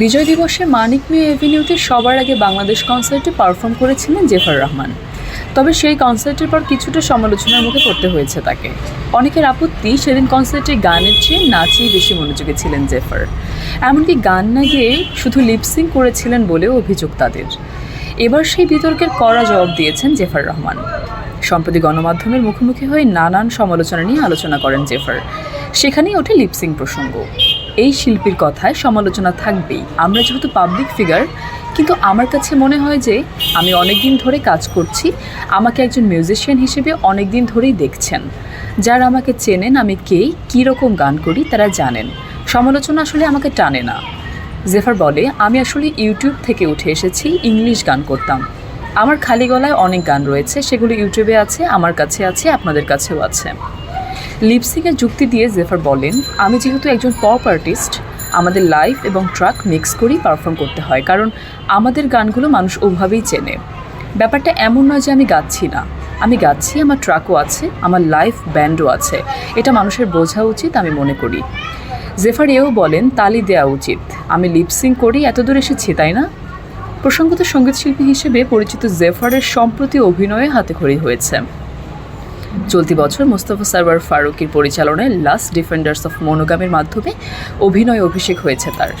বিজয় দিবসে মানিক মিয়া এভিনিউতে সবার আগে বাংলাদেশ কনসার্টে পারফর্ম করেছিলেন জেফার রহমান। তবে সেই কনসার্টের পর কিছুটা সমালোচনার মুখে পড়তে হয়েছে তাকে। অনেকের আপত্তি সেদিন কনসার্টে গানের চেয়ে নাচেই বেশি মনোযোগী ছিলেন জেফার। এমনকি গান না গেয়ে শুধু লিপসিং করেছিলেন বলেও অভিযোগ তাদের। এবার সেই বিতর্কের কড়া জবাব দিয়েছেন জেফার রহমান। সম্প্রতি গণমাধ্যমের মুখোমুখি হয়ে নানান সমালোচনা নিয়ে আলোচনা করেন জেফার। সেখানেই ওঠে লিপসিং প্রসঙ্গ। এই শিল্পীর কথায় সমালোচনা থাকবেই। আমরা যেহেতু পাবলিক ফিগার কিন্তু আমার কাছে মনে হয় যে আমি অনেক দিন ধরে কাজ করছি, আমাকে একজন মিউজিশিয়ান হিসেবে অনেক দিন ধরেই দেখছেন। যারা আমাকে চেনেন, আমি কে, কী রকম গান করি, তারা জানেন। সমালোচনা আসলে আমাকে টানে না। জেফার বলে, আমি আসলে ইউটিউব থেকে উঠে এসেছি, ইংলিশ গান করতাম। আমার খালি গলায় অনেক গান রয়েছে, সেগুলো ইউটিউবে আছে, আমার কাছে আছে, আপনাদের কাছেও আছে। লিপসিংয়ের যুক্তি দিয়ে জেফার বলেন, আমি যেহেতু একজন পপ আর্টিস্ট আমাদের লাইভ এবং ট্রাক মিক্স করেই পারফর্ম করতে হয়, কারণ আমাদের গানগুলো মানুষ ওভাবেই চেনে। ব্যাপারটা এমন নয় যে আমি গাচ্ছি না। আমি গাচ্ছি, আমার ট্রাকও আছে, আমার লাইভ ব্যান্ডও আছে। এটা মানুষের বোঝা উচিত, আমি মনে করি। জেফার এও বলেন, তালি দেওয়া উচিত। আমি লিপসিং করেই এত দূর এসেছি, তাই না? প্রসঙ্গত সঙ্গীতশিল্পী হিসেবে পরিচিত জেফারের সম্প্রতি অভিনয়ে হাতেখড়ি হয়েছে। চলতি বছর মোস্তফা সারওয়ার ফারুকির পরিচালনায় লাস্ট ডিফেন্ডার্স অফ মনোগামের মাধ্যমে অভিনয় অভিষেক হয়েছে তার।